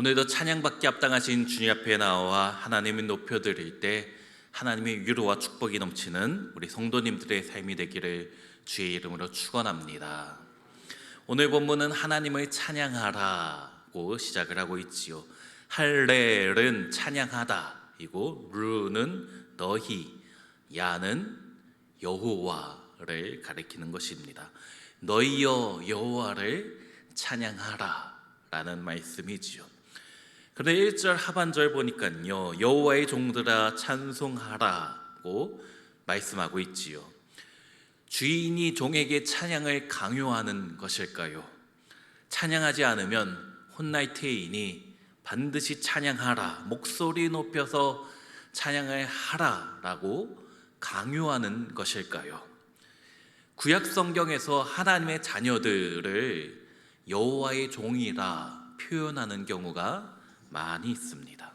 오늘도 찬양받기 합당하신 주님 앞에 나와 하나님을 높여드릴 때 하나님의 위로와 축복이 넘치는 우리 성도님들의 삶이 되기를 주의 이름으로 축원합니다. 오늘 본문은 하나님을 찬양하라고 시작을 하고 있지요. 할렐은 찬양하다이고 루는 너희, 야는 여호와를 가리키는 것입니다. 너희여 여호와를 찬양하라라는 말씀이지요. 그런데 1절 하반절 보니까요. 여호와의 종들아 찬송하라고 말씀하고 있지요. 주인이 종에게 찬양을 강요하는 것일까요? 찬양하지 않으면 혼날 테이니 반드시 찬양하라. 목소리 높여서 찬양을 하라라고 강요하는 것일까요? 구약 성경에서 하나님의 자녀들을 여호와의 종이라 표현하는 경우가 많이 있습니다.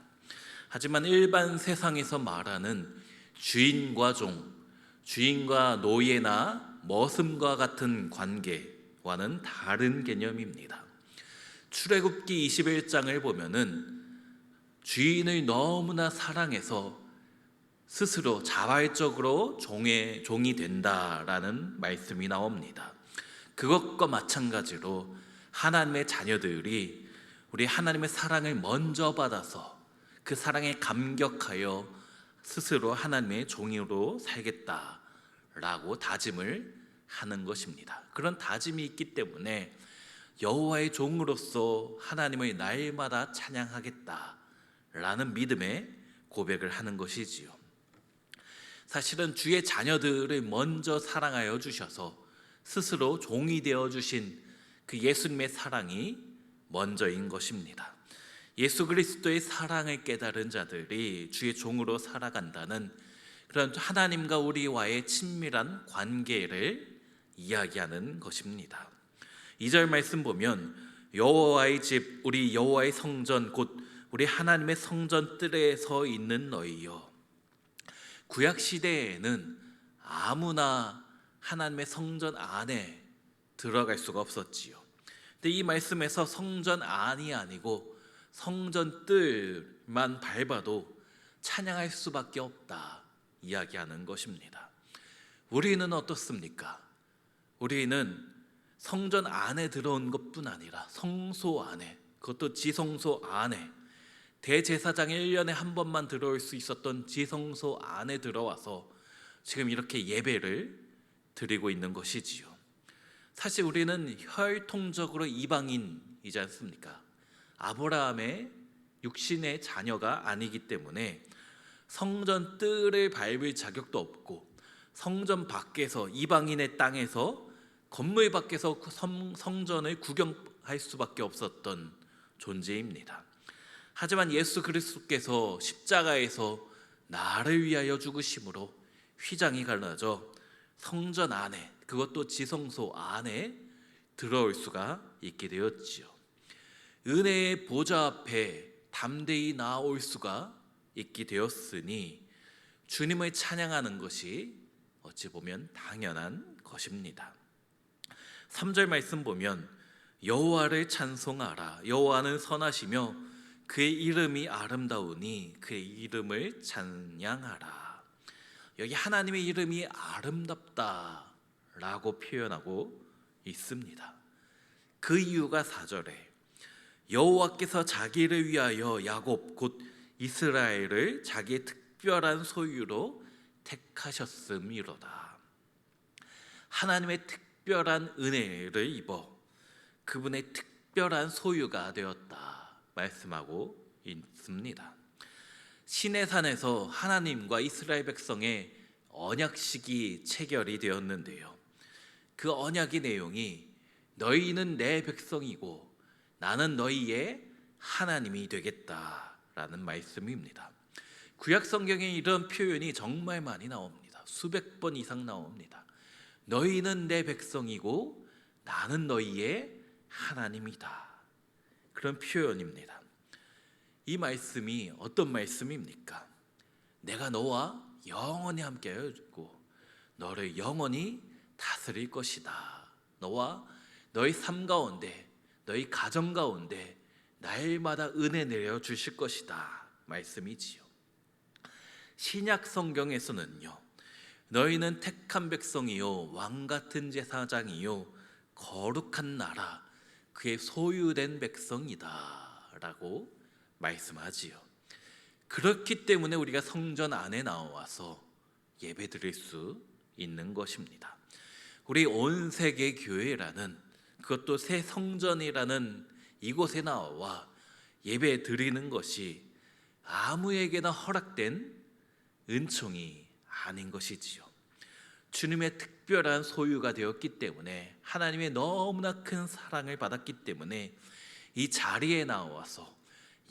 하지만 일반 세상에서 말하는 주인과 종, 주인과 노예나 머슴과 같은 관계와는 다른 개념입니다. 출애굽기 21장을 보면은 주인을 너무나 사랑해서 스스로 자발적으로 종의 종이 된다라는 말씀이 나옵니다. 그것과 마찬가지로 하나님의 자녀들이 우리 하나님의 사랑을 먼저 받아서 그 사랑에 감격하여 스스로 하나님의 종으로 살겠다라고 다짐을 하는 것입니다. 그런 다짐이 있기 때문에 여호와의 종으로서 하나님을 날마다 찬양하겠다라는 믿음의 고백을 하는 것이지요. 사실은 주의 자녀들을 먼저 사랑하여 주셔서 스스로 종이 되어 주신 그 예수님의 사랑이 먼저인 것입니다. 예수 그리스도의 사랑을 깨달은 자들이 주의 종으로 살아간다는 그런 하나님과 우리와의 친밀한 관계를 이야기하는 것입니다. 2절 말씀 보면 여호와의 집 우리 여호와의 성전 곧 우리 하나님의 성전 뜰에 서 있는 너희여 구약 시대에는 아무나 하나님의 성전 안에 들어갈 수가 없었지요. 근데 이 말씀에서 성전 안이 아니고 성전 뜰만 밟아도 찬양할 수밖에 없다 이야기하는 것입니다. 우리는 어떻습니까? 우리는 성전 안에 들어온 것뿐 아니라 성소 안에 그것도 지성소 안에 대제사장이 1년에 한 번만 들어올 수 있었던 지성소 안에 들어와서 지금 이렇게 예배를 드리고 있는 것이지요. 사실 우리는 혈통적으로 이방인이지 않습니까? 아브라함의 육신의 자녀가 아니기 때문에 성전 뜰을 밟을 자격도 없고 성전 밖에서 이방인의 땅에서 건물 밖에서 그 성전을 구경할 수밖에 없었던 존재입니다. 하지만 예수 그리스도께서 십자가에서 나를 위하여 죽으심으로 휘장이 갈라져 성전 안에 그것도 지성소 안에 들어올 수가 있게 되었지요. 은혜의 보좌 앞에 담대히 나올 수가 있게 되었으니 주님을 찬양하는 것이 어찌 보면 당연한 것입니다. 3절 말씀 보면 여호와를 찬송하라 여호와는 선하시며 그의 이름이 아름다우니 그의 이름을 찬양하라 여기 하나님의 이름이 아름답다 라고 표현하고 있습니다. 그 이유가 4절에 여호와께서 자기를 위하여 야곱 곧 이스라엘을 자기의 특별한 소유로 택하셨음이로다. 하나님의 특별한 은혜를 입어 그분의 특별한 소유가 되었다 말씀하고 있습니다. 신의 산에서 하나님과 이스라엘 백성의 언약식이 체결이 되었는데요. 그 언약의 내용이 너희는 내 백성이고 나는 너희의 하나님이 되겠다라는 말씀입니다. 구약 성경에 이런 표현이 정말 많이 나옵니다. 수백 번 이상 나옵니다. 너희는 내 백성이고 나는 너희의 하나님이다. 그런 표현입니다. 이 말씀이 어떤 말씀입니까? 내가 너와 영원히 함께하여 주고 너를 영원히 다스릴 것이다. 너와 너희 삶 가운데, 너희 가정 가운데 날마다 은혜 내려 주실 것이다 말씀이지요. 신약 성경에서는요. 너희는 택한 백성이요 왕 같은 제사장이요 거룩한 나라 그의 소유된 백성이다라고 말씀하지요. 그렇기 때문에 우리가 성전 안에 나와서 예배드릴 수 있는 것입니다. 우리 온 세계 교회라는 그것도 새 성전이라는 이곳에 나와 예배 드리는 것이 아무에게나 허락된 은총이 아닌 것이지요. 주님의 특별한 소유가 되었기 때문에 하나님의 너무나 큰 사랑을 받았기 때문에 이 자리에 나와서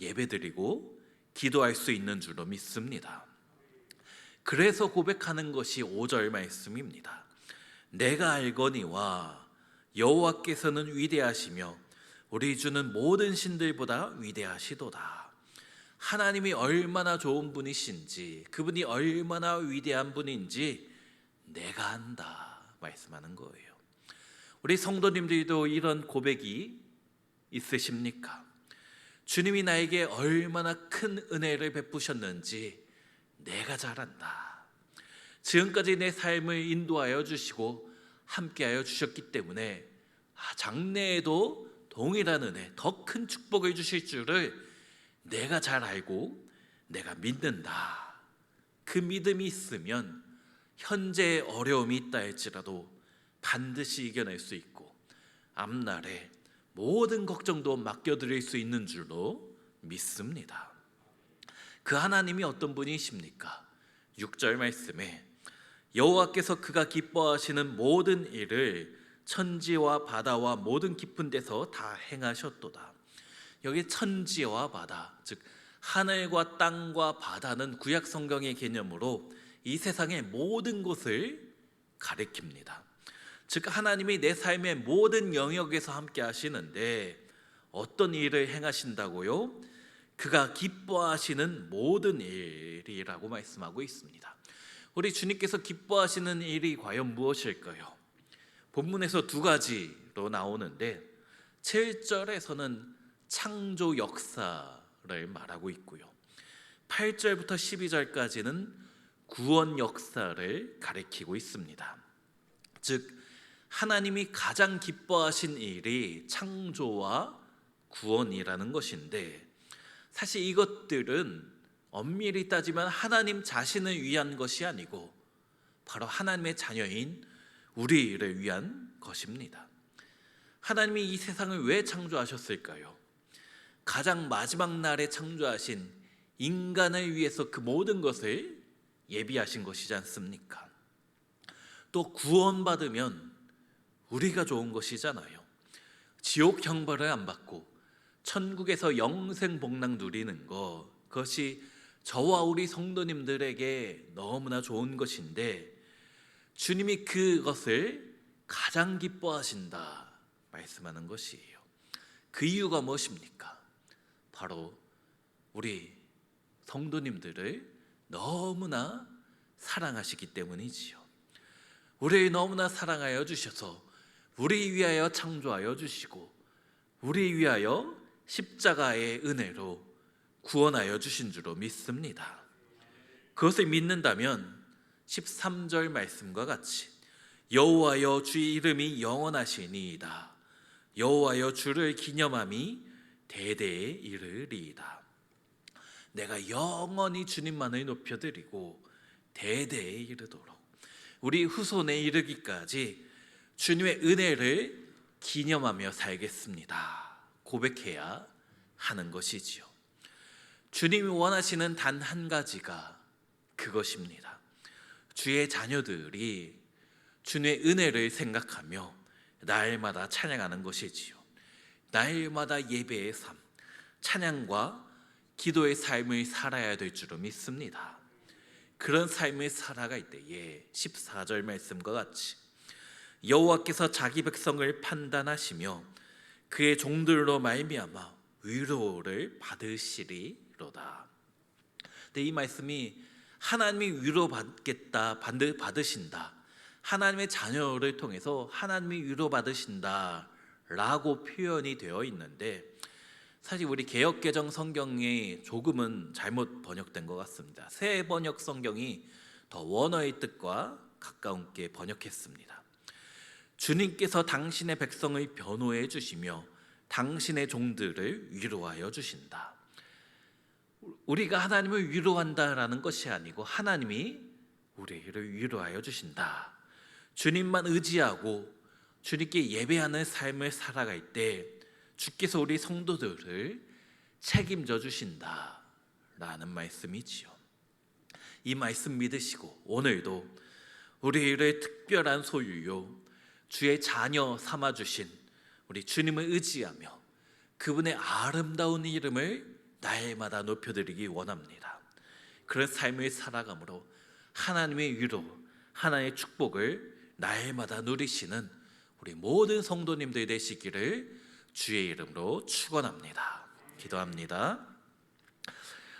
예배드리고 기도할 수 있는 줄로 믿습니다. 그래서 고백하는 것이 5절 말씀입니다. 내가 알거니와 여호와께서는 위대하시며 우리 주는 모든 신들보다 위대하시도다. 하나님이 얼마나 좋은 분이신지 그분이 얼마나 위대한 분인지 내가 안다 말씀하는 거예요. 우리 성도님들도 이런 고백이 있으십니까? 주님이 나에게 얼마나 큰 은혜를 베푸셨는지 내가 잘 안다. 지금까지 내 삶을 인도하여 주시고 함께하여 주셨기 때문에 아, 장래에도 동일한 은혜, 더 큰 축복을 주실 줄을 내가 잘 알고 내가 믿는다. 그 믿음이 있으면 현재 어려움이 있다 할지라도 반드시 이겨낼 수 있고 앞날에 모든 걱정도 맡겨드릴 수 있는 줄로 믿습니다. 그 하나님이 어떤 분이십니까? 6절 말씀에 여호와께서 그가 기뻐하시는 모든 일을 천지와 바다와 모든 깊은 데서 다 행하셨도다. 여기 천지와 바다, 즉 하늘과 땅과 바다는 구약 성경의 개념으로 이 세상의 모든 곳을 가리킵니다. 즉 하나님이 내 삶의 모든 영역에서 함께 하시는데 어떤 일을 행하신다고요? 그가 기뻐하시는 모든 일이라고 말씀하고 있습니다. 우리 주님께서 기뻐하시는 일이 과연 무엇일까요? 본문에서 두 가지로 나오는데 7절에서는 창조 역사를 말하고 있고요. 8절부터 12절까지는 구원 역사를 가리키고 있습니다. 즉 하나님이 가장 기뻐하신 일이 창조와 구원이라는 것인데 사실 이것들은 엄밀히 따지면 하나님 자신을 위한 것이 아니고 바로 하나님의 자녀인 우리를 위한 것입니다. 하나님이 이 세상을 왜 창조하셨을까요? 가장 마지막 날에 창조하신 인간을 위해서 그 모든 것을 예비하신 것이지 않습니까? 또 구원받으면 우리가 좋은 것이잖아요. 지옥 형벌을 안 받고 천국에서 영생 복락 누리는 것 그것이 저와 우리 성도님들에게 너무나 좋은 것인데 주님이 그것을 가장 기뻐하신다 말씀하는 것이에요. 그 이유가 무엇입니까? 바로 우리 성도님들을 너무나 사랑하시기 때문이지요. 우리를 너무나 사랑하여 주셔서 우리 위하여 창조하여 주시고 우리 위하여 십자가의 은혜로 구원하여 주신 줄로 믿습니다. 그것을 믿는다면 13절 말씀과 같이 여호와여 주의 이름이 영원하시니이다. 여호와여 주를 기념함이 대대에 이르리이다. 내가 영원히 주님만을 높여드리고 대대에 이르도록 우리 후손에 이르기까지 주님의 은혜를 기념하며 살겠습니다. 고백해야 하는 것이지요. 주님이 원하시는 단 한 가지가 그것입니다. 주의 자녀들이 주님의 은혜를 생각하며 날마다 찬양하는 것이지요. 날마다 예배의 삶, 찬양과 기도의 삶을 살아야 될 줄로 믿습니다. 그런 삶을 살아갈 때에 14절 말씀과 같이 여호와께서 자기 백성을 판단하시며 그의 종들로 말미암아 위로를 받으시리 로다. 근데 이 말씀이 하나님이 위로 받겠다 받으신다. 하나님의 자녀를 통해서 하나님이 위로 받으신다 라고 표현이 되어 있는데 사실 우리 개역 개정 성경이 조금은 잘못 번역된 것 같습니다. 새 번역 성경이 더 원어의 뜻과 가까운게 번역했습니다. 주님께서 당신의 백성을 변호해 주시며 당신의 종들을 위로하여 주신다. 우리가 하나님을 위로한다라는 것이 아니고 하나님이 우리를 위로하여 주신다. 주님만 의지하고 주님께 예배하는 삶을 살아갈 때 주께서 우리 성도들을 책임져 주신다 라는 말씀이지요. 이 말씀 믿으시고 오늘도 우리를 특별한 소유요 주의 자녀 삼아 주신 우리 주님을 의지하며 그분의 아름다운 이름을 날마다 높여드리기 원합니다. 그런 삶을 살아감으로 하나님의 위로, 하나님의 축복을 날마다 누리시는 우리 모든 성도님들 되시기를 주의 이름으로 축원합니다. 기도합니다.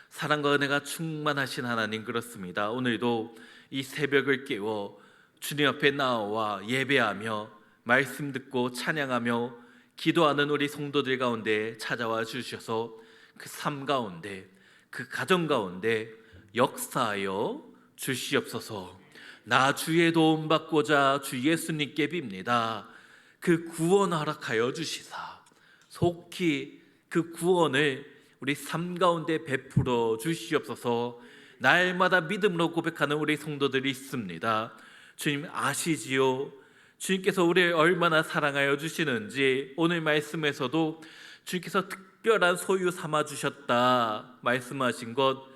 사랑과 은혜가 충만하신 하나님 그렇습니다. 오늘도 이 새벽을 깨워 주님 앞에 나와 예배하며 말씀 듣고 찬양하며 기도하는 우리 성도들 가운데 찾아와 주셔서 그 삶 가운데 그 가정 가운데 역사하여 주시옵소서. 나 주의 도움 받고자 주 예수님께 빕니다. 그 구원 허락하여 주시사 속히 그 구원을 우리 삶 가운데 베풀어 주시옵소서. 날마다 믿음으로 고백하는 우리 성도들이 있습니다. 주님 아시지요? 주님께서 우리를 얼마나 사랑하여 주시는지 오늘 말씀에서도 주님께서 특 별한 소유 삼아 주셨다 말씀하신 것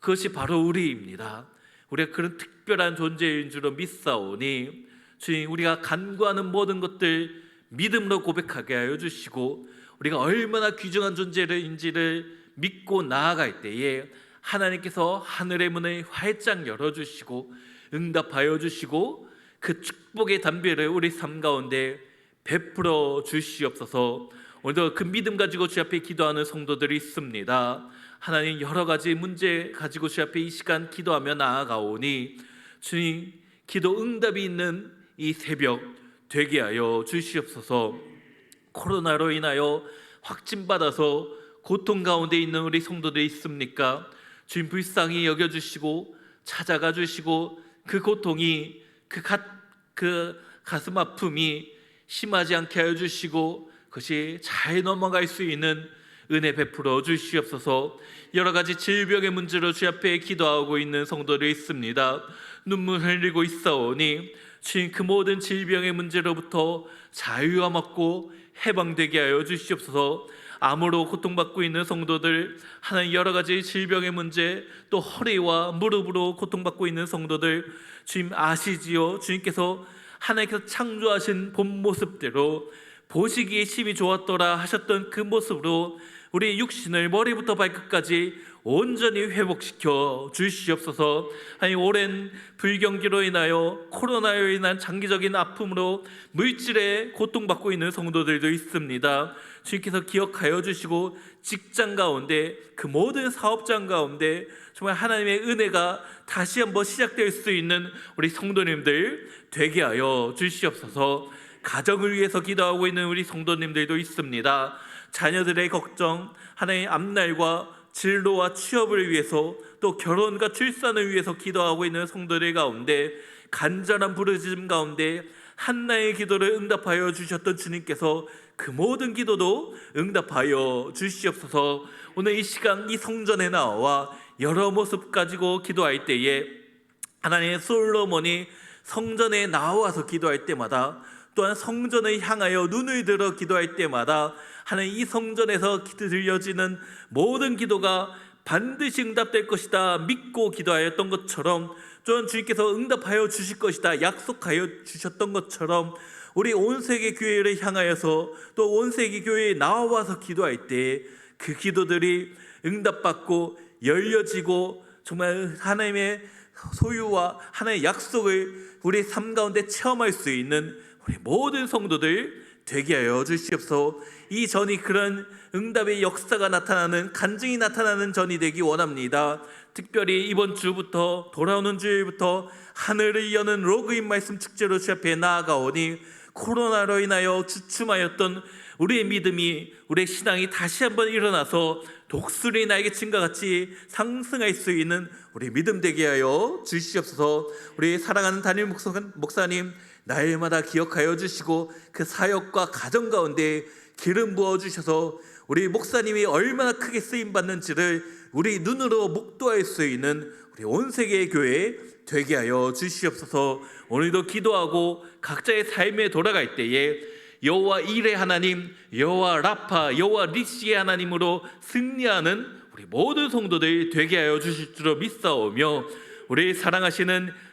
그것이 바로 우리입니다. 우리가 그런 특별한 존재인 줄로 믿사오니 주님 우리가 간구하는 모든 것들 믿음으로 고백하게 하여 주시고 우리가 얼마나 귀중한 존재인지를 믿고 나아갈 때에 하나님께서 하늘의 문을 활짝 열어 주시고 응답하여 주시고 그 축복의 담배를 우리 삶 가운데 베풀어 주시옵소서. 오늘도 그 믿음 가지고 주 앞에 기도하는 성도들이 있습니다. 하나님 여러 가지 문제 가지고 주 앞에 이 시간 기도하며 나아가오니 주님 기도 응답이 있는 이 새벽 되게 하여 주시옵소서. 코로나로 인하여 확진 받아서 고통 가운데 있는 우리 성도들이 있습니까? 주님 불쌍히 여겨 주시고 찾아가 주시고 그 고통이 그, 가, 그 가슴 아픔이 심하지 않게 하여 주시고 그것이 잘 넘어갈 수 있는 은혜 베풀어 주시옵소서. 여러 가지 질병의 문제로 주 앞에 기도하고 있는 성도들이 있습니다. 눈물 흘리고 있사오니 주님 그 모든 질병의 문제로부터 자유함 얻고 해방되게 하여 주시옵소서. 암으로 고통받고 있는 성도들 하나님 여러 가지 질병의 문제 또 허리와 무릎으로 고통받고 있는 성도들 주님 아시지요? 주님께서 하나님께서 창조하신 본 모습대로 보시기에 심히 좋았더라 하셨던 그 모습으로 우리 육신을 머리부터 발끝까지 온전히 회복시켜 주시옵소서. 아니 오랜 불경기로 인하여 코로나로 인한 장기적인 아픔으로 물질에 고통받고 있는 성도들도 있습니다. 주님께서 기억하여 주시고 직장 가운데 그 모든 사업장 가운데 정말 하나님의 은혜가 다시 한번 시작될 수 있는 우리 성도님들 되게 하여 주시옵소서. 가정을 위해서 기도하고 있는 우리 성도님들도 있습니다. 자녀들의 걱정, 하나님의 앞날과 진로와 취업을 위해서 또 결혼과 출산을 위해서 기도하고 있는 성도들 가운데 간절한 부르짖음 가운데 한나의 기도를 응답하여 주셨던 주님께서 그 모든 기도도 응답하여 주시옵소서. 오늘 이 시간 이 성전에 나와 여러 모습 가지고 기도할 때에 하나님의 솔로몬이 성전에 나와서 기도할 때마다 또한 성전을 향하여 눈을 들어 기도할 때마다 하나님 이 성전에서 들려지는 모든 기도가 반드시 응답될 것이다 믿고 기도하였던 것처럼 또한 주님께서 응답하여 주실 것이다 약속하여 주셨던 것처럼 우리 온 세계 교회를 향하여서 또 온 세계 교회에 나와서 기도할 때 그 기도들이 응답받고 열려지고 정말 하나님의 소유와 하나님의 약속을 우리 삶 가운데 체험할 수 있는 우리 모든 성도들 되게 하여 주시옵소서. 이 전이 그런 응답의 역사가 나타나는 간증이 나타나는 전이 되기 원합니다. 특별히 이번 주부터 돌아오는 주일부터 하늘을 여는 로그인 말씀 축제로 주 앞에 나아가오니 코로나로 인하여 주춤하였던 우리의 믿음이 우리의 신앙이 다시 한번 일어나서 독수리 날개친과 같이 상승할 수 있는 우리 믿음 되게 하여 주시옵소서. 우리 사랑하는 목사- 목사님 날마다 기억하여 주시고 그 사역과 가정 가운데 기름 부어 주셔서 우리 목사님이 얼마나 크게 쓰임 받는지를 우리 눈으로 목도할 수 있는 우리 온 세계의 교회 되게 하여 주시옵소서. 오늘도 기도하고 각자의 삶에 돌아갈 때에 여호와 일의 하나님, 여호와 라파, 여호와 리시의 하나님으로 승리하는 우리 모든 성도들 되게 하여 주실 줄로 믿사오며 우리 사랑하시는